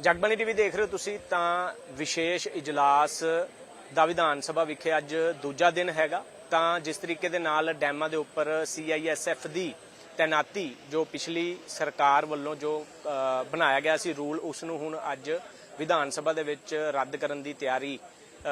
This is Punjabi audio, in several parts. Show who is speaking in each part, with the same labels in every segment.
Speaker 1: ਜਗਬਾਣੀ ਟੀਵੀ ਦੇਖ ਰਹੇ ਹੋ ਤੁਸੀਂ ਤਾਂ ਵਿਸ਼ੇਸ਼ ਇਜਲਾਸ ਦਾ ਵਿਧਾਨ ਸਭਾ ਵਿਖੇ ਅੱਜ ਦੂਜਾ ਦਿਨ ਹੈਗਾ। ਤਾਂ ਜਿਸ ਤਰੀਕੇ ਦੇ ਨਾਲ ਡੈਮਾਂ ਦੇ ਉੱਪਰ ਸੀਆਈਐਸਐਫ ਦੀ ਤੈਨਾਤੀ ਜੋ ਪਿਛਲੀ ਸਰਕਾਰ ਵੱਲੋਂ ਜੋ ਬਣਾਇਆ ਗਿਆ ਸੀ ਰੂਲ, ਉਸ ਨੂੰ ਹੁਣ ਅੱਜ ਵਿਧਾਨ ਸਭਾ ਦੇ ਵਿੱਚ ਰੱਦ ਕਰਨ ਦੀ ਤਿਆਰੀ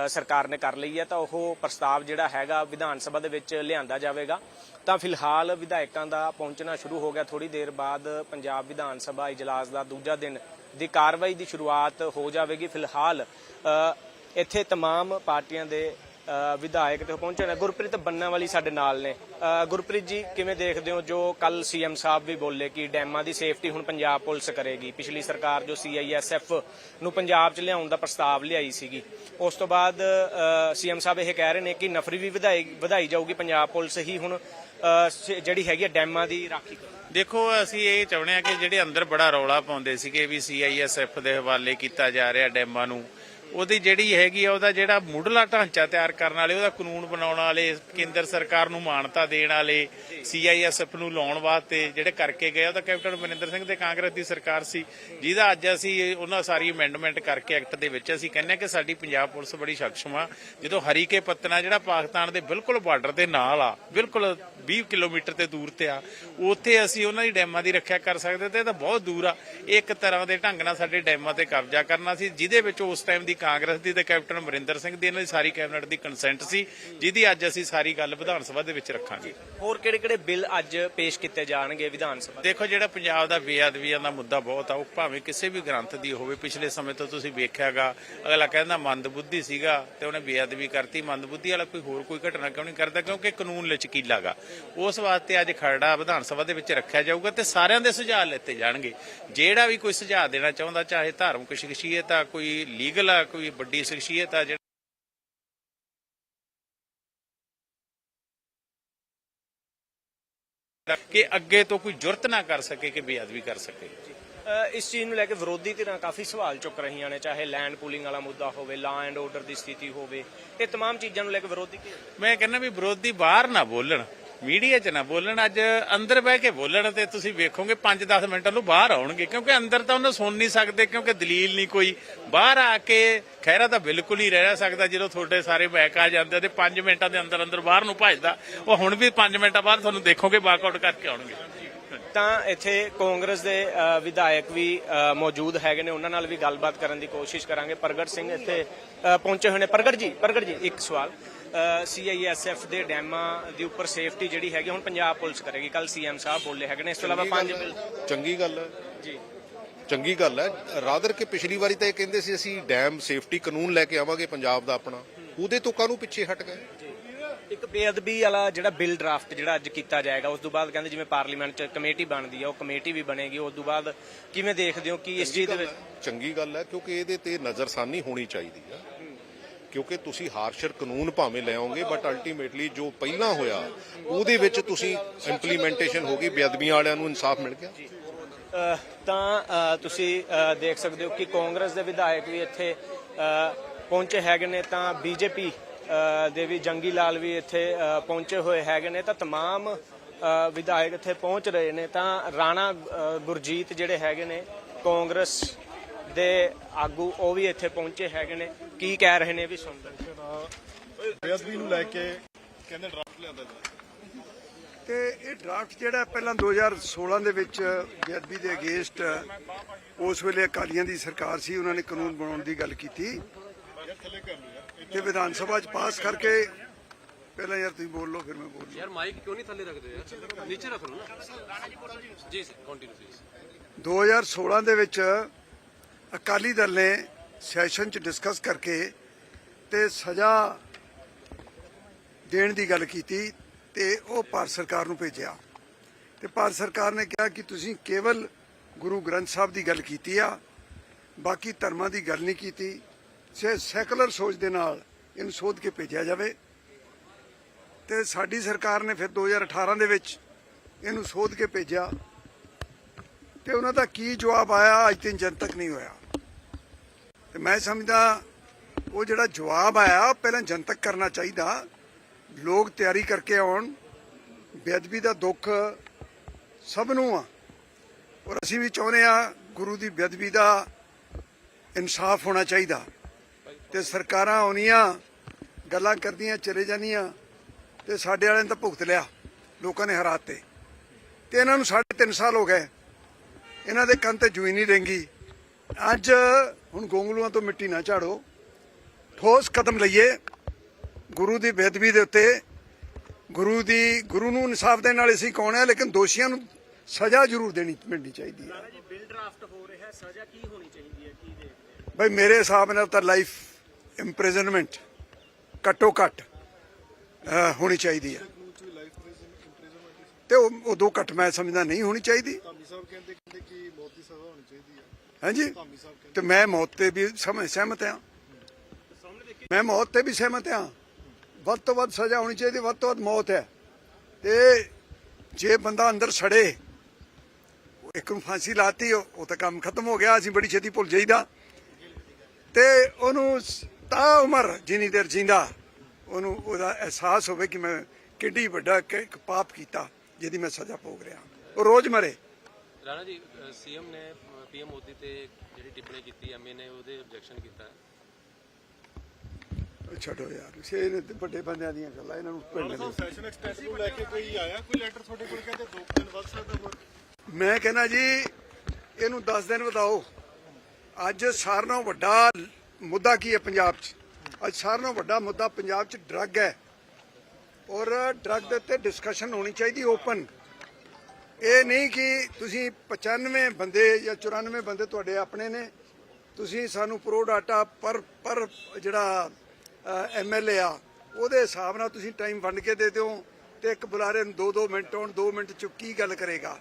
Speaker 1: ਸਰਕਾਰ ਨੇ ਕਰ ਲਈ ਹੈ। ਤਾਂ ਉਹ ਪ੍ਰਸਤਾਵ ਜਿਹੜਾ ਹੈਗਾ ਵਿਧਾਨ ਸਭਾ ਦੇ ਵਿੱਚ ਲਿਆਂਦਾ ਜਾਵੇਗਾ। ਤਾਂ ਫਿਲਹਾਲ ਵਿਧਾਇਕਾਂ ਦਾ ਪਹੁੰਚਣਾ ਸ਼ੁਰੂ ਹੋ ਗਿਆ। ਥੋੜੀ ਦੇਰ ਬਾਅਦ ਪੰਜਾਬ ਵਿਧਾਨ ਸਭਾ ਇਜਲਾਸ ਦਾ ਦੂਜਾ ਦਿਨ ਦੀ ਕਾਰਵਾਈ ਦੀ ਸ਼ੁਰੂਆਤ ਹੋ ਜਾਵੇਗੀ ਫਿਲਹਾਲ ਅ, ਇੱਥੇ तमाम ਪਾਰਟੀਆਂ ਦੇ ਅ, ਵਿਧਾਇਕ ਤੇ ਪਹੁੰਚੇ ਨੇ ਗੁਰਪ੍ਰੀਤ ਬੰਨਾ ਵਾਲੀ ਸਾਡੇ ਨਾਲ ਨੇ ਅ, ਗੁਰਪ੍ਰੀਤ ਜੀ ਕਿਵੇਂ ਦੇਖਦੇ ਹੋ ਜੋ ਕੱਲ ਸੀਐਮ ਸਾਹਿਬ ਵੀ ਬੋਲੇ ਕਿ ਡੈਮਾਂ ਦੀ ਸੇਫਟੀ ਹੁਣ ਪੰਜਾਬ ਪੁਲਿਸ ਕਰੇਗੀ ਪਿਛਲੀ ਸਰਕਾਰ ਜੋ ਸੀਆਈਐਸਐਫ ਨੂੰ ਪੰਜਾਬ 'ਚ ਲਿਆਉਣ ਦਾ ਪ੍ਰਸਤਾਵ ਲਿਆਈ ਸੀਗੀ ਉਸ ਤੋਂ ਬਾਅਦ ਸੀਐਮ ਸਾਹਿਬ ਇਹ ਕਹਿ ਰਹੇ ਨੇ ਕਿ ਨਫਰੀ ਵੀ ਵਧਾਈ ਵਧਾਈ ਜਾਊਗੀ ਪੰਜਾਬ ਪੁਲਿਸ ਹੀ ਹੁਣ ਅ, ਸ- ਜਿਹੜੀ ਹੈਗੀ ਹੈ ਡੈਮਾਂ ਦੀ ਰਾਖੀ ਕਰੇਗੀ
Speaker 2: ਦੇਖੋ, ਅਸੀਂ ਇਹ ਚਾਹੁੰਦੇ ਆ ਕਿ ਜਿਹੜੇ ਅੰਦਰ ਬੜਾ ਰੌਲਾ ਪਾਉਂਦੇ ਸੀਗੇ ਵੀ ਸੀਆਈਐਸਐਫ ਦੇ ਹਵਾਲੇ ਕੀਤਾ ਜਾ ਰਿਹਾ, ਡੈਮਾਂ ਨੂੰ ਉਹਦੀ ਜਿਹੜੀ ਹੈਗੀ ਆ, ਉਹਦਾ ਜਿਹੜਾ ਮੁੱਢਲਾ ਢਾਂਚਾ ਤਿਆਰ ਕਰਨ ਵਾਲੇ, ਉਹਦਾ ਕਾਨੂੰਨ ਬਣਾਉਣ ਵਾਲੇ, ਕੇਂਦਰ ਸਰਕਾਰ ਨੂੰ ਮਾਨਤਾ ਦੇਣ ਵਾਲੇ ਸੀਆਈਐਸਐਫ ਨੂੰ ਲਾਉਣ ਵਾਸਤੇ ਜਿਹੜੇ ਕਰਕੇ ਗਏ ਉਹਦਾ ਕੈਪਟਨ ਅਮਰਿੰਦਰ ਸਿੰਘ ਦੇ ਕਾਂਗਰਸ ਦੀ ਸਰਕਾਰ ਸੀ, ਜਿਹਦਾ ਅੱਜ ਅਸੀਂ ਉਹਨਾਂ ਸਾਰੀ ਅਮੈਂਡਮੈਂਟ ਕਰਕੇ ਐਕਟ ਦੇ ਵਿੱਚ ਅਸੀਂ ਕਹਿੰਦੇ ਹਾਂ ਕਿ ਸਾਡੀ ਪੰਜਾਬ ਪੁਲਿਸ ਬੜੀ ਸક્ષਮ ਆ। ਜਦੋਂ ਹਰੀਕੇ ਪੱਤਨਾ ਜਿਹੜਾ ਪਾਕਿਸਤਾਨ ਦੇ ਬਿਲਕੁਲ ਬਾਰਡਰ ਦੇ ਨਾਲ ਆ, ਬਿਲਕੁਲ 20 ਕਿਲੋਮੀਟਰ ਤੇ ਦੂਰ ਤੇ ਆ, ਉੱਥੇ ਅਸੀਂ ਉਹਨਾਂ ਦੀ ਡੈਮਾਂ ਦੀ ਰੱਖਿਆ ਕਰ ਸਕਦੇ ਤੇ ਇਹ ਤਾਂ ਬਹੁਤ ਦੂਰ ਆ। ਇਹ ਇੱਕ ਤਰ੍ਹਾਂ ਦੇ ਢੰਗ ਨਾਲ ਸਾਡੇ ਡੈਮਾਂ ਤੇ ਕਬਜ਼ਾ ਕਰਨਾ ਸੀ, ਜਿਹਦੇ ਵਿੱਚ ਉਸ ਟਾਈਮ ਦੀ ਕਾਂਗਰਸ ਦੀ ਤੇ ਕੈਪਟਨ ਅਮਰਿੰਦਰ ਸਿੰਘ ਦੀ ਇਹਨਾਂ ਦੀ ਸਾਰੀ ਕੈਬਨਿਟ ਦੀ ਕੰਸੈਂਟ ਸੀ ਜਿਹਦੀ ਅੱਜ ਅਸੀਂ ਸਾਰੀ ਗੱਲ ਵਿਧਾਨ ਸਭਾ ਦੇ ਵਿੱਚ ਰੱਖਾਂਗੇ।
Speaker 1: ਹੋਰ ਕਿਹੜੇ ਕਿਹੜੇ ਬਿੱਲ ਅੱਜ ਪੇਸ਼ ਕੀਤੇ ਜਾਣਗੇ ਵਿਧਾਨ ਸਭਾ?
Speaker 2: ਦੇਖੋ ਜਿਹੜਾ ਪੰਜਾਬ ਦਾ ਬੇਅਦਬੀਆਂ ਦਾ ਮੁੱਦਾ ਬਹੁਤ ਆ ਉਹ ਭਾਵੇਂ ਕਿਸੇ ਵੀ ਗ੍ਰੰਥ ਦੀ ਹੋਵੇ ਪਿਛਲੇ ਸਮੇਂ ਤੋਂ ਤੁਸੀਂ ਵੇਖਿਆਗਾ ਅਗਲਾ ਕਹਿੰਦਾ ਮੰਦਬੁੱਧੀ ਸੀਗਾ ਤੇ ਉਹਨੇ ਬੇਅਦਬੀ ਕਰਤੀ ਮੰਦਬੁੱਧੀ ਵਾਲਾ ਕੋਈ ਹੋਰ ਕੋਈ ਘਟਨਾ ਕਿਉਂ ਨਹੀਂ ਕਰਦਾ ਕਿਉਂਕਿ ਕਾਨੂੰਨ ਲਚਕੀਲਾਗਾ। ਉਸ ਵਾਸਤੇ ਅੱਜ ਖਰੜਾ ਵਿਧਾਨ ਸਭਾ ਦੇ ਵਿੱਚ ਰੱਖਿਆ ਜਾਊਗਾ ਤੇ ਸਾਰਿਆਂ ਦੇ ਸੁਝਾਅ ਲੈਤੇ ਜਾਣਗੇ। ਜਿਹੜਾ ਵੀ ਕੋਈ ਸੁਝਾਅ ਦੇਣਾ ਚਾਹੁੰਦਾ ਚਾਹੇ ਧਾਰਮਿਕ ਸ਼ਖਸੀਅਤ ਆ ਕੋਈ ਲੀਗਲ ਆ ਕੋਈ ਵੱਡੀ ਸ਼ਖਸੀਅਤ ਆ ਜਿਹੜਾ ਕਿ ਅੱਗੇ ਤੋਂ ਕੋਈ ਜੁਰਤ ਨਾ ਕਰ ਸਕੇ ਕਿ ਬੇਅਦਬੀ ਕਰ ਸਕੇ
Speaker 1: ਅ, ਇਸ ਚੀਜ਼ ਨੂੰ ਲੈ ਕੇ ਵਿਰੋਧੀ ਧਿਰਾਂ ਕਾਫੀ ਸਵਾਲ ਚੁੱਕ ਰਹੀਆਂ ਨੇ ਚਾਹੇ ਲੈਂਡ ਪੂਲਿੰਗ ਵਾਲਾ ਮੁੱਦਾ ਹੋਵੇ ਲਾ ਐਂਡ ਆਰਡਰ ਦੀ ਸਥਿਤੀ ਹੋਵੇ ਇਹ तमाम ਚੀਜ਼ਾਂ ਨੂੰ ਲੈ ਕੇ ਵਿਰੋਧੀ ਘੇਰ
Speaker 2: ਮੈਂ ਕਹਿੰਦਾ ਵੀ ਵਿਰੋਧੀ ਬਾਹਰ ਨਾ ਬੋਲਣ ਮੀਡੀਆ 'ਚ ਨਾ ਬੋਲਣ, ਅੱਜ ਅੰਦਰ ਬਹਿ ਕੇ ਬੋਲਣ ਤੇ ਤੁਸੀਂ ਵੇਖੋਗੇ 5-10 ਮਿੰਟਾਂ ਨੂੰ ਬਾਹਰ ਆਉਣਗੇ, ਕਿਉਂਕਿ ਅੰਦਰ ਤਾਂ ਉਹਨੂੰ ਸੁਣ ਨਹੀਂ ਸਕਦੇ, ਕਿਉਂਕਿ ਦਲੀਲ ਨਹੀਂ ਕੋਈ। ਬਾਹਰ ਆ ਕੇ ਖੈਰਾ ਤਾਂ ਬਿਲਕੁਲ ਹੀ ਰਹਿ ਸਕਦਾ ਜਦੋਂ ਤੁਹਾਡੇ ਸਾਰੇ ਬੈਕ ਆ ਜਾਂਦੇ ਤੇ 5 ਮਿੰਟਾਂ ਦੇ ਅੰਦਰ ਅੰਦਰ ਬਾਹਰ ਨੂੰ ਭੱਜਦਾ। ਉਹ ਹੁਣ ਵੀ 5 ਮਿੰਟਾਂ ਬਾਅਦ ਤੁਹਾਨੂੰ ਦੇਖੋਗੇ, ਵਾਕਆਊਟ ਕਰਕੇ ਆਉਣਗੇ।
Speaker 1: ਤਾਂ ਇੱਥੇ ਕਾਂਗਰਸ ਦੇ ਵਿਧਾਇਕ ਵੀ ਮੌਜੂਦ ਹੈਗੇ ਨੇ, ਉਹਨਾਂ ਨਾਲ ਵੀ ਗੱਲਬਾਤ ਕਰਨ ਦੀ ਕੋਸ਼ਿਸ਼ ਕਰਾਂਗੇ। ਪ੍ਰਗਟ ਸਿੰਘ ਇੱਥੇ ਪਹੁੰਚੇ ਹੋਏ ਨੇ। ਪ੍ਰਗਟ ਜੀ ਪ੍ਰਗਟ ਜੀ, ਇੱਕ ਸਵਾਲ। ਸੀਆਈਐਸਐਫ ਦੇ ਡੈਮਾਂ ਦੇ ਉੱਪਰ ਸੇਫਟੀ ਜਿਹੜੀ ਹੈਗੀ ਹੁਣ ਪੰਜਾਬ ਪੁਲਿਸ ਕਰੇਗੀ। ਕੱਲ ਸੀਐਮ ਸਾਹਿਬ ਬੋਲੇ ਹੈਗੇ ਨੇ। ਇਸ ਤੋਂ ਇਲਾਵਾ ਪੰਜ
Speaker 3: ਚੰਗੀ ਗੱਲ ਹੈ।
Speaker 1: ਜੀ।
Speaker 3: ਚੰਗੀ ਗੱਲ ਹੈ। ਰਾਦਰ ਕਿ ਪਿਛਲੀ ਵਾਰੀ ਤਾਂ ਇਹ ਕਹਿੰਦੇ ਸੀ ਅਸੀਂ ਡੈਮ ਸੇਫਟੀ ਕਾਨੂੰਨ ਲੈ ਕੇ ਆਵਾਂਗੇ ਪੰਜਾਬ ਦਾ ਆਪਣਾ। ਉਹਦੇ ਤੋਂ ਕਾਹਨੂੰ ਪਿੱਛੇ ਹਟ ਗਏ?
Speaker 1: ਇੱਕ ਬੇਅਦਬੀ ਵਾਲਾ ਜਿਹੜਾ ਬਿੱਲ ਡਰਾਫਟ ਜਿਹੜਾ ਅੱਜ ਕੀਤਾ ਜਾਏਗਾ ਉਸ ਤੋਂ ਬਾਅਦ ਕਹਿੰਦੇ ਜਿਵੇਂ ਪਾਰਲੀਮੈਂਟ 'ਚ ਕਮੇਟੀ ਬਣਦੀ ਹੈ ਉਹ ਕਮੇਟੀ ਵੀ ਬਣੇਗੀ। ਉਸ ਤੋਂ ਬਾਅਦ ਕਿਵੇਂ ਦੇਖਦੇ ਹੋ ਕਿ ਇਸ ਚੀਜ਼ ਦੇ ਵਿੱਚ
Speaker 3: ਚੰਗੀ ਗੱਲ ਹੈ ਕਿਉਂਕਿ ਇਹਦੇ ਤੇ ਨਜ਼ਰਸਾਨੀ ਹੋਣੀ ਚਾਹੀਦੀ ਹੈ। ਕਿਉਂਕਿ ਤੁਸੀਂ ਹਾਰਸ਼ਰ ਕਾਨੂੰਨ ਭਾਵੇਂ ਲੈ ਆਓਗੇ ਬਟ ਅਲਟੀਮੇਟਲੀ ਜੋ ਪਹਿਲਾਂ ਹੋਇਆ ਉਹਦੇ ਵਿੱਚ ਤੁਸੀਂ ਇੰਪਲੀਮੈਂਟੇਸ਼ਨ ਹੋ ਗਈ ਬੇਅਦਬੀਆਂ ਵਾਲਿਆਂ ਨੂੰ ਇਨਸਾਫ ਮਿਲ ਗਿਆ
Speaker 1: ਅ, ਤਾਂ ਅ, ਤੁਸੀਂ ਅ, ਦੇਖ ਸਕਦੇ ਹੋ ਕਿ ਕਾਂਗਰਸ ਦੇ ਵਿਧਾਇਕ ਵੀ ਇੱਥੇ ਅ, ਪਹੁੰਚੇ ਹੈਗੇ ਨੇ ਤਾਂ ਬੀਜੇਪੀ ਦੇ ਵੀ ਜੰਗੀ ਲਾਲ ਵੀ ਇੱਥੇ ਅ, ਪਹੁੰਚੇ ਹੋਏ ਹੈਗੇ ਨੇ ਤਾਂ तमाम ਅ, ਵਿਧਾਇਕ ਇੱਥੇ ਪਹੁੰਚ ਰਹੇ ਨੇ ਤਾਂ ਰਾਣਾ ਅ, ਗੁਰਜੀਤ ਜਿਹੜੇ ਹੈਗੇ ਨੇ ਕਾਂਗਰਸ ਦੇ ਆਗੂ ਉਹ ਵੀ ਇੱਥੇ ਪਹੁੰਚੇ ਹੈਗੇ ਨੇ। ਕੀ ਕਹਿ ਰਹੇ ਨੇ ਵੀ ਸੁਣ
Speaker 4: ਬੇਅਦਬੀ ਨੂੰ ਲੈ ਕੇ ਕਹਿੰਦੇ ਡਰਾਫਟ ਲਿਆਂਦਾ ਜੀ
Speaker 5: ਤੇ ਇਹ ਡਰਾਫਟ ਜਿਹੜਾ ਪਹਿਲਾਂ 2016 ਦੇ ਵਿੱਚ ਬੇਅਦਬੀ ਦੇ ਅਗੇਂਸਟ ਉਸ ਵੇਲੇ ਅਕਾਲੀਆਂ ਦੀ ਸਰਕਾਰ ਸੀ ਉਹਨਾਂ ਨੇ ਕਾਨੂੰਨ ਬਣਾਉਣ ਦੀ ਗੱਲ ਕੀਤੀ। ਤੇ ਵਿਧਾਨ ਸਭਾ 'ਚ ਪਾਸ ਕਰਕੇ ਪਹਿਲਾਂ ਯਾਰ ਤੁਸੀਂ ਬੋਲ ਲਓ ਫਿਰ ਮੈਂ ਬੋਲ
Speaker 6: ਯਾਰ ਮਾਈਕ ਕਿਉਂ ਨਹੀਂ ਥੱਲੇ ਰੱਖਦੇ ਯਾਰ? ਨੀਚੇ ਰੱਖ ਲਓ ਨਾ। ਜੀ ਸਰ ਕੰਟੀਨਿਊ
Speaker 5: 2016 ਦੇ ਵਿੱਚ ਅਕਾਲੀ ਦਲ ਨੇ ਸੈਸ਼ਨ 'ਚ ਡਿਸਕਸ ਕਰਕੇ ਤੇ ਸਜ਼ਾ ਦੇਣ ਦੀ ਗੱਲ ਕੀਤੀ ਤੇ ਉਹ ਭਾਰਤ ਸਰਕਾਰ ਨੂੰ ਭੇਜਿਆ। ਤੇ ਭਾਰਤ ਸਰਕਾਰ ਨੇ ਕਿਹਾ ਕਿ ਤੁਸੀਂ ਕੇਵਲ ਗੁਰੂ ਗ੍ਰੰਥ ਸਾਹਿਬ ਦੀ ਗੱਲ ਕੀਤੀ ਆ, ਬਾਕੀ ਧਰਮਾਂ ਦੀ ਗੱਲ ਨਹੀਂ ਕੀਤੀ। ਸੇ ਸੈਕੂਲਰ ਸੋਚ ਦੇ ਨਾਲ ਇਹਨੂੰ ਸੋਧ ਕੇ ਭੇਜਿਆ ਜਾਵੇ। ਤੇ ਸਾਡੀ ਸਰਕਾਰ ਨੇ ਫਿਰ 2018 ਦੇ ਵਿੱਚ ਇਹਨੂੰ ਸੋਧ ਕੇ ਭੇਜਿਆ। ਤੇ ਉਹਨਾਂ ਦਾ ਕੀ ਜਵਾਬ ਆਇਆ, ਅੱਜ ਤੱਕ ਜਨਤਕ ਨਹੀਂ ਹੋਇਆ। ਤੇ ਮੈਂ ਸਮਝਦਾ ਉਹ ਜਿਹੜਾ ਜਵਾਬ ਆਇਆ, ਉਹ ਪਹਿਲਾਂ ਜਨਤਕ ਕਰਨਾ ਚਾਹੀਦਾ। ਲੋਕ ਤਿਆਰੀ ਕਰਕੇ ਆਉਣ। ਬੇਅਦਬੀ ਦਾ ਦੁੱਖ ਸਭ ਨੂੰ ਆ। ਔਰ ਅਸੀਂ ਵੀ ਚਾਹੁੰਦੇ ਆ ਗੁਰੂ ਦੀ ਬੇਅਦਬੀ ਦਾ ਇਨਸਾਫ ਹੋਣਾ ਚਾਹੀਦਾ। ਤੇ ਸਰਕਾਰਾਂ ਆਉਣੀਆਂ, ਗੱਲਾਂ ਕਰਦੀਆਂ, ਚਲੇ ਜਾਂਦੀਆਂ ਤੇ ਸਾਡੇ ਵਾਲਿਆਂ ਨੇ ਤਾਂ ਭੁਗਤ ਲਿਆ ਲੋਕਾਂ ਨੇ ਹਰਾਤੇ ਤੇ। ਇਹਨਾਂ ਨੂੰ ਸਾਢੇ ਤਿੰਨ ਸਾਲ ਹੋ ਗਏ। ਇਹਨਾਂ ਦੇ ਕੰਨ ਤੇ ਜੂਈ ਨਹੀਂ ਰਹਿੰਗੀ ਅੱਜ ਹੁਣ ਗੋਂਗਲੂਆਂ ਤੋਂ ਮਿੱਟੀ ਨਾ ਝਾੜੋ। ਠੋਸ ਕਦਮ ਲਈਏ। ਗੁਰੂ ਦੀ ਬੇਅਦਬੀ ਦੇ ਉੱਤੇ ਗੁਰੂ ਦੀ ਗੁਰੂ ਨੂੰ ਇਨਸਾਫ ਦੇਣ ਵਾਲੇ ਸੀ ਕੌਣ ਹੈ ਲੇਕਿਨ ਦੋਸ਼ੀਆਂ ਨੂੰ ਸਜ਼ਾ ਜ਼ਰੂਰ ਦੇਣੀ ਮਿਲਣੀ ਚਾਹੀਦੀ ਹੈ।
Speaker 1: ਜੀ ਬਿਲ ਡਰਾਫਟ ਹੋ ਰਿਹਾ ਸਜ਼ਾ ਕੀ ਹੋਣੀ ਚਾਹੀਦੀ ਹੈ ਕੀ ਦੇਖਦੇ
Speaker 5: ਭਾਈ ਮੇਰੇ ਹਿਸਾਬ ਨਾਲ ਤਾਂ ਲਾਈਫ ਇੰਪ੍ਰਿਜ਼ਨਮੈਂਟ ਘੱਟੋ ਘੱਟ ਹੋਣੀ ਚਾਹੀਦੀ ਹੈ। ਤੇ ਉਹ ਦੋ ਘੱਟ ਮੈਂ ਸਮਝਦਾ ਨਹੀਂ ਹੋਣੀ ਚਾਹੀਦੀ।
Speaker 4: ਧਾਮੀ ਸਾਹਿਬ ਕਹਿੰਦੇ ਕਹਿੰਦੇ ਕਿ ਮੌਤ ਦੀ ਸਜ਼ਾ ਹੋਣੀ ਚਾਹੀਦੀ ਹੈ।
Speaker 5: ਹਾਂਜੀ? ਤੇ ਮੈਂ ਮੌਤ ਤੇ ਵੀ ਸਹਿਮਤ ਹਾਂ। ਮੈਂ ਮੌਤ ਤੇ ਵੀ ਸਹਿਮਤ ਹਾਂ। ਵੱਧ ਤੋਂ ਵੱਧ ਸਜ਼ਾ ਹੋਣੀ ਚਾਹੀਦੀ, ਵੱਧ ਤੋਂ ਵੱਧ ਮੌਤ ਹੈ। ਤੇ ਜੇ ਬੰਦਾ ਅੰਦਰ ਸੜੇ ਇੱਕ ਨੂੰ ਫਾਂਸੀ ਲਾਤੀ, ਉਹ ਤਾਂ ਕੰਮ ਖਤਮ ਹੋ ਗਿਆ, ਅਸੀਂ ਬੜੀ ਛੇਤੀ ਭੁੱਲ ਜਾਈਦਾ। ਤੇ ਉਹਨੂੰ ਤਾਂ ਉਮਰ ਜਿੰਨੀ ਦੇਰ ਜਿੰਦਾ, ਉਹਨੂੰ ਉਹਦਾ ਅਹਿਸਾਸ ਹੋਵੇ ਕਿ ਮੈਂ ਕਿੱਡੀ ਵੱਡਾ ਇੱਕ ਪਾਪ ਕੀਤਾ, ਜਿਹਦੀ ਮੈਂ ਸਜ਼ਾ ਭੋਗ ਰਿਹਾ। ਉਹ ਰੋਜ਼ ਮਰੇ।
Speaker 6: ਰਾਣਾ ਜੀ ਸੀਐਮ ਨੇ ਪੀਐਮ ਮੋਦੀ ਤੇ ਜਿਹੜੀ ਟਿੱਪਣੀ ਕੀਤੀ ਐਮਏ ਨੇ ਉਹਦੇ ਆਬਜੈਕਸ਼ਨ ਕੀਤਾ।
Speaker 5: ਛੱਡੋ ਯਾਰ ਛੇ ਨੇ ਤੇ ਵੱਡੇ ਬੰਦਿਆਂ ਦੀਆਂ ਗੱਲਾਂ ਇਹਨਾਂ ਨੂੰ ਪਿੰਡ ਦੇ।
Speaker 4: ਸੈਸ਼ਨ ਐਕਸਟੈਂਸ਼ਨ ਨੂੰ ਲੈ ਕੇ ਕੋਈ ਆਇਆ ਕੋਈ ਲੈਟਰ ਤੁਹਾਡੇ ਕੋਲ ਕਹਿੰਦੇ ਦੋ ਕੁ ਦਿਨ ਵੱਧ ਸਕਦਾ
Speaker 5: ਮੈਂ ਕਹਿੰਦਾ ਜੀ ਇਹਨੂੰ 10 ਦਿਨ ਵਧਾਓ। ਅੱਜ ਸਾਰਿਆਂ ਨਾਲੋਂ ਵੱਡਾ ਮੁੱਦਾ ਕੀ ਹੈ ਪੰਜਾਬ 'ਚ? ਅੱਜ ਸਾਰਿਆਂ ਨਾਲੋਂ ਵੱਡਾ ਮੁੱਦਾ ਪੰਜਾਬ 'ਚ ਡਰੱਗ ਹੈ। ਔਰ ਡਰੱਗ ਦੇ ਉੱਤੇ ਡਿਸਕਸ਼ਨ ਹੋਣੀ ਚਾਹੀਦੀ ਓਪਨ ਇਹ ਨਹੀਂ ਕਿ ਤੁਸੀਂ 95 ਬੰਦੇ ਜਾਂ 94 ਬੰਦੇ ਤੁਹਾਡੇ ਆਪਣੇ ਨੇ। ਤੁਸੀਂ ਸਾਨੂੰ ਪ੍ਰੋ ਡਾਟਾ ਪਰ ਪਰ ਜਿਹੜਾ ਐਮਐਲਏ ਆ, ਉਹਦੇ ਹਿਸਾਬ ਨਾਲ ਤੁਸੀਂ ਟਾਈਮ ਵੰਡ ਕੇ ਦੇ ਦਿਓ ਤੇ ਇੱਕ ਬੁਲਾਰੇ ਨੂੰ 2-2 ਮਿੰਟ ਹੋਣ 2 ਮਿੰਟ ਚ ਕੀ ਗੱਲ ਕਰੇਗਾ।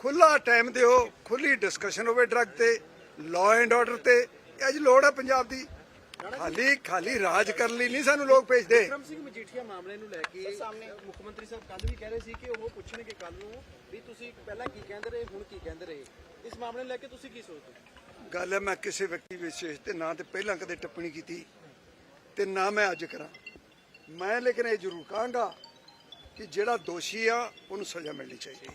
Speaker 5: ਖੁੱਲਾ ਟਾਈਮ ਦਿਓ ਖੁੱਲੀ ਡਿਸਕਸ਼ਨ ਹੋਵੇ ਡਰੱਗ ਤੇ ਲਾਅ ਐਂਡ ਆਰਡਰ ਤੇ, ਇਹ ਅੱਜ ਲੋੜ ਹੈ ਪੰਜਾਬ ਦੀ। ਖਾਲੀ ਖਾਲੀ ਰਾਜ ਕਰਨ ਲਈ ਨਹੀਂ ਸਾਨੂੰ ਲੋਕ ਭੇਜਦੇ।
Speaker 7: ਵਿਕਰਮ ਸਿੰਘ ਮਜੀਠੀਆ ਮਾਮਲੇ ਨੂੰ ਲੈ ਕੇ ਮੁੱਖ ਮੰਤਰੀ ਸਾਹਿਬ ਕੱਲ ਵੀ ਕਹਿ ਰਹੇ ਸੀ ਕਿ ਉਹ ਪੁੱਛਣਗੇ ਕੱਲ ਨੂੰ ਵੀ ਤੁਸੀਂ ਪਹਿਲਾਂ ਕੀ ਕਹਿੰਦੇ ਰਹੇ ਹੁਣ ਕੀ ਕਹਿੰਦੇ ਰਹੇ। ਇਸ ਮਾਮਲੇ ਨੂੰ ਲੈ ਕੇ ਤੁਸੀਂ ਕੀ ਸੋਚਦੇ
Speaker 5: ਗੱਲ ਹੈ ਮੈਂ ਕਿਸੇ ਵਿਅਕਤੀ ਵਿਸ਼ੇਸ਼ ਤੇ ਨਾ ਤੇ ਪਹਿਲਾਂ ਕਦੇ ਟਿੱਪਣੀ ਕੀਤੀ ਤੇ ਨਾ ਮੈਂ ਅੱਜ ਕਰਾਂ। ਮੈਂ ਲੇਕਿਨ ਇਹ ਜ਼ਰੂਰ ਕਹਾਂਗਾ ਕਿ ਜਿਹੜਾ ਦੋਸ਼ੀ ਆ ਉਹਨੂੰ ਸਜ਼ਾ ਮਿਲਣੀ ਚਾਹੀਦੀ ਹੈ।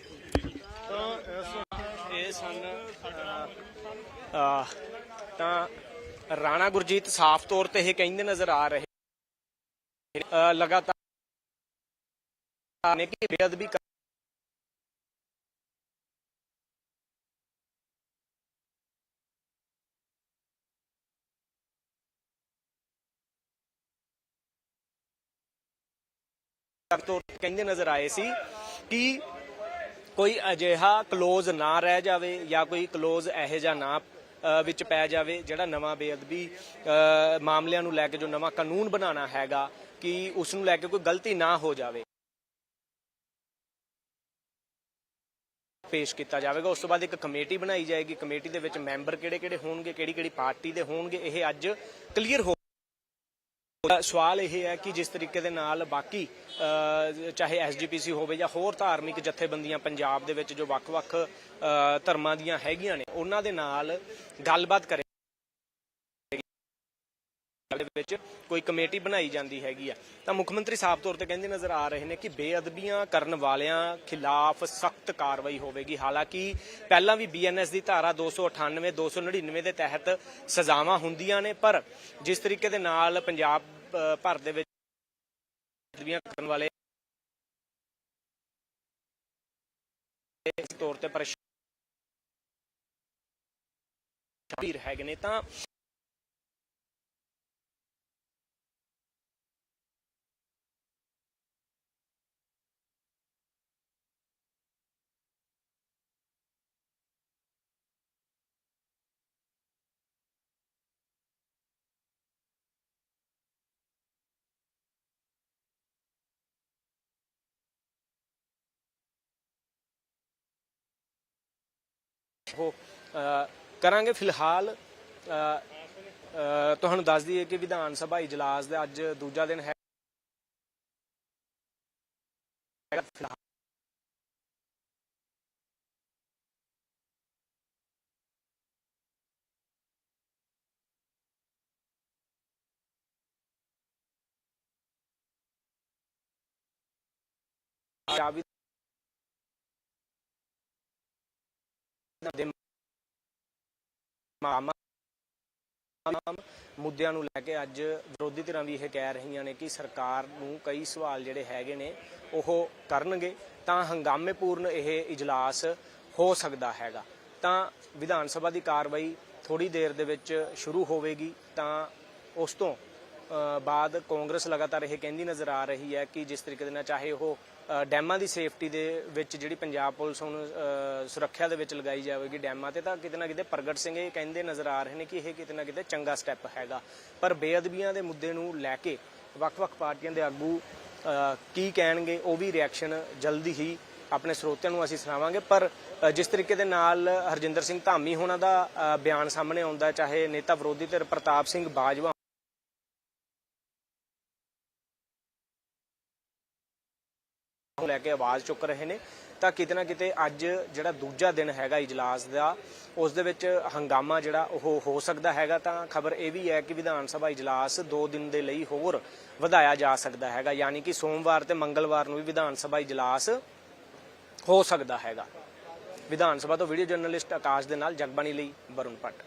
Speaker 1: ਇਹ ਸਨ ਤਾਂ ਰਾਣਾ ਗੁਰਜੀਤ ਸਾਫ਼ ਤੌਰ ਤੇ ਇਹ ਕਹਿੰਦੇ ਨਜ਼ਰ ਆ ਰਹੇ ਲਗਾਤਾਰ ਨੇ ਕਿ ਬੇਅਦਬੀ ਤੌਰ ਤੇ ਕਹਿੰਦੇ ਨਜ਼ਰ ਆਏ ਸੀ ਕਿ ਕੋਈ ਅਜਿਹਾ ਕਲੋਜ਼ ਨਾ ਰਹਿ ਜਾਵੇ ਜਾਂ ਕੋਈ ਕਲੋਜ਼ ਇਹੋ ਜਿਹਾ ਨਾ ਵਿੱਚ ਪੈ ਜਾਵੇ, ਜਿਹੜਾ ਨਵਾਂ ਬੇਅਦਬੀ ਮਾਮਲਿਆਂ ਨੂੰ ਲੈ ਕੇ ਜੋ ਨਵਾਂ ਕਾਨੂੰਨ ਬਣਾਉਣਾ ਹੈਗਾ, ਕਿ ਉਸ ਨੂੰ ਲੈ ਕੇ ਕੋਈ ਗਲਤੀ ਨਾ ਹੋ ਜਾਵੇ। ਪੇਸ਼ ਕੀਤਾ ਜਾਵੇਗਾ। ਉਸ ਤੋਂ ਬਾਅਦ ਇੱਕ ਕਮੇਟੀ ਬਣਾਈ ਜਾਏਗੀ। ਕਮੇਟੀ ਦੇ ਵਿੱਚ ਮੈਂਬਰ ਕਿਹੜੇ-ਕਿਹੜੇ ਹੋਣਗੇ, ਕਿਹੜੀ-ਕਿਹੜੀ ਪਾਰਟੀ ਦੇ ਹੋਣਗੇ, ਇਹ ਅੱਜ ਕਲੀਅਰ ਹੋ ਸਵਾਲ ਇਹ ਹੈ ਕਿ ਜਿਸ ਤਰੀਕੇ ਦੇ ਨਾਲ ਬਾਕੀ ਅ, ਚਾਹੇ ਐਸਜੀਪੀਸੀ ਹੋਵੇ ਜਾਂ ਹੋਰ ਧਾਰਮਿਕ ਜਥੇਬੰਦੀਆਂ ਪੰਜਾਬ ਦੇ ਵਿੱਚ ਜੋ ਵੱਖ-ਵੱਖ ਧਰਮਾਂ ਦੀਆਂ ਹੈਗੀਆਂ ਨੇ ਉਹਨਾਂ ਦੇ ਨਾਲ ਗੱਲਬਾਤ ਕਰੇ ਦੇ ਵਿੱਚ ਕੋਈ ਕਮੇਟੀ ਬਣਾਈ ਜਾਂਦੀ ਹੈਗੀ ਆ। ਤਾਂ ਮੁੱਖ ਮੰਤਰੀ ਸਾਫ਼ ਤੌਰ ਤੇ ਕਹਿੰਦੇ ਨਜ਼ਰ ਆ ਰਹੇ ਨੇ ਕਿ ਬੇਅਦਬੀਆਂ ਕਰਨ ਵਾਲਿਆਂ ਖਿਲਾਫ ਸਖਤ ਕਾਰਵਾਈ ਹੋਵੇਗੀ। ਹਾਲਾਂਕਿ ਪਹਿਲਾਂ ਵੀ ਬੀਐਨਐਸ ਦੀ ਧਾਰਾ 298 299 ਦੇ ਤਹਿਤ ਸਜ਼ਾਵਾਂ ਹੁੰਦੀਆਂ ਨੇ, ਪਰ ਜਿਸ ਤਰੀਕੇ ਦੇ ਨਾਲ ਪੰਜਾਬ ਭਰ ਦੇ ਵਿੱਚ ਬੇਅਦਬੀਆਂ ਕਰਨ ਵਾਲੇ ਇਸ ਤੌਰ ਤੇ ਪਰੇਸ਼ਾਨ ਹੈਗੇ ਨੇ, ਤਾਂ ਉਹ ਕਰਾਂਗੇ ਫਿਲਹਾਲ। ਤੁਹਾਨੂੰ ਦੱਸ ਦਈਏ ਕਿ ਵਿਧਾਨ ਸਭਾ ਇਜਲਾਸ ਦਾ ਅੱਜ ਦੂਜਾ ਦਿਨ ਹੈ। ਫਿਲਹਾਲ ਜਾਵੇਦ ਦੇ ਮਾਮਾ ਮੁੱਦਿਆਂ ਨੂੰ ਲੈ ਕੇ ਅੱਜ ਵਿਰੋਧੀ ਧਿਰਾਂ ਵੀ ਇਹ ਕਹਿ ਰਹੀਆਂ ਨੇ ਕਿ ਸਰਕਾਰ ਨੂੰ ਕਈ ਸਵਾਲ ਜਿਹੜੇ ਹੈਗੇ ਨੇ ਉਹ ਕਰਨਗੇ, ਤਾਂ ਹੰਗਾਮੇਪੂਰਨ ਇਹ ਇਜਲਾਸ ਹੋ ਸਕਦਾ ਹੈਗਾ। ਤਾਂ ਵਿਧਾਨ ਸਭਾ ਦੀ ਕਾਰਵਾਈ ਥੋੜੀ ਦੇਰ ਦੇ ਵਿੱਚ ਸ਼ੁਰੂ ਹੋਵੇਗੀ, ਤਾਂ ਉਸ ਤੋਂ ਬਾਅਦ ਕਾਂਗਰਸ ਲਗਾਤਾਰ ਇਹ ਕਹਿੰਦੀ ਨਜ਼ਰ ਆ ਰਹੀ ਹੈ ਕਿ ਜਿਸ ਤਰੀਕੇ ਦੇ ਨਾਲ ਚਾਹੇ ਉਹ ਡੈਮਾਂ ਦੀ ਸੇਫਟੀ ਦੇ ਵਿੱਚ ਜਿਹੜੀ ਪੰਜਾਬ ਪੁਲਿਸ ਹੁਣ ਸੁਰੱਖਿਆ ਦੇ ਵਿੱਚ ਲਗਾਈ ਜਾਵੇਗੀ ਡੈਮਾਂ ਤੇ, ਤਾਂ ਕਿਤੇ ਨਾ ਕਿਤੇ ਪ੍ਰਗਟ ਸਿੰਘ ਇਹ ਕਹਿੰਦੇ ਨਜ਼ਰ ਆ ਰਹੇ ਨੇ ਕਿ ਇਹ ਕਿਤੇ ਨਾ ਕਿਤੇ ਚੰਗਾ ਸਟੈਪ ਹੈਗਾ। ਪਰ ਬੇਅਦਬੀਆਂ ਦੇ ਮੁੱਦੇ ਨੂੰ ਲੈ ਕੇ ਵੱਖ-ਵੱਖ ਪਾਰਟੀਆਂ ਦੇ ਆਗੂ ਕੀ ਕਹਿਣਗੇ, ਉਹ ਵੀ ਰਿਐਕਸ਼ਨ ਜਲਦੀ ਹੀ ਆਪਣੇ ਸਰੋਤਿਆਂ ਨੂੰ ਅਸੀਂ ਸੁਣਾਵਾਂਗੇ। ਪਰ ਜਿਸ ਤਰੀਕੇ ਦੇ ਨਾਲ ਹਰਜਿੰਦਰ ਸਿੰਘ ਧਾਮੀ ਹੋਣਾ ਦਾ ਬਿਆਨ ਸਾਹਮਣੇ ਆਉਂਦਾ ਚਾਹੇ ਨੇਤਾ ਵਿਰੋਧੀ ਧਿਰ ਪ੍ਰਤਾਪ ਸਿੰਘ ਬਾਜਵਾ ਲੈ ਕੇ ਆਵਾਜ਼ ਚੁੱਕ ਰਹੇ ਨੇ, ਤਾਂ ਕਿਤੇ ਨਾ ਕਿਤੇ ਅੱਜ ਜਿਹੜਾ ਦੂਜਾ ਦਿਨ ਹੈਗਾ ਇਜਲਾਸ ਦਾ, ਉਸ ਦੇ ਵਿੱਚ ਹੰਗਾਮਾ ਜਿਹੜਾ ਉਹ ਹੋ ਸਕਦਾ ਹੈਗਾ, ਤਾਂ ਖਬਰ ਇਹ ਵੀ ਹੈ ਕਿ ਵਿਧਾਨ ਸਭਾ ਇਜਲਾਸ 2 ਦਿਨ ਦੇ ਲਈ ਹੋਰ ਵਧਾਇਆ ਜਾ ਸਕਦਾ ਹੈਗਾ, ਯਾਨੀ ਕਿ ਸੋਮਵਾਰ ਤੇ ਮੰਗਲਵਾਰ ਨੂੰ ਵੀ ਵਿਧਾਨ ਸਭਾ ਇਜਲਾਸ ਹੋ ਸਕਦਾ ਹੈਗਾ। ਵਿਧਾਨ ਸਭਾ ਤੋਂ ਵੀਡੀਓ ਜਰਨਲਿਸਟ ਆਕਾਸ਼ ਦੇ ਨਾਲ ਜਗਬਾਣੀ ਲਈ ਵਰੁਣ ਭੱਟ।